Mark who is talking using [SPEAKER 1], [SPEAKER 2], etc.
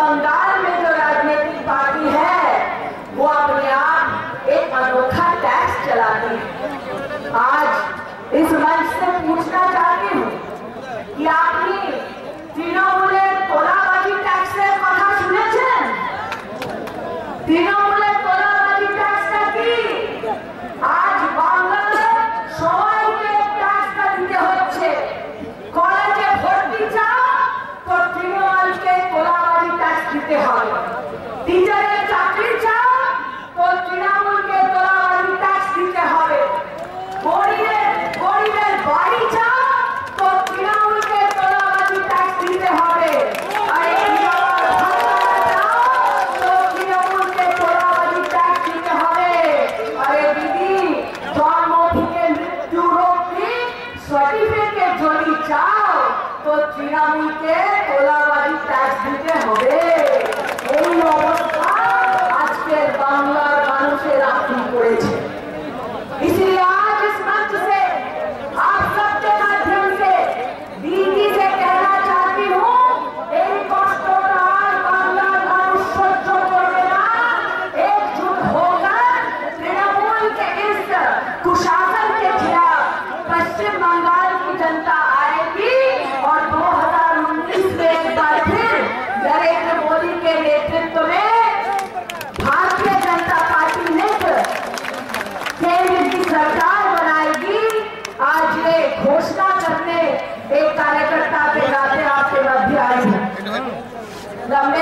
[SPEAKER 1] बंगाल में जो राजनीतिक पार्टी है, वो अपने आप एक अनोखा टैक्स चलाती है। आज इस मंच से पूछना चाहती দেখতে হবে টিচারের চাকরি চাও, তো তৃণমূলকে তোলাবাড়ি ট্যাক্স দিতে হবে। গরিবের গরিবের বাড়ি চাও, তো তৃণমূলকে তোলাবাড়ি ট্যাক্স দিতে হবে। সার্টিফিকেট যদি চাও, তো তৃণমূলকে তোলাবাড়ি ট্যাক্স দিতে सरकार बनाएगी। आज ये घोषणा करने एक कार्यकर्ता के नाते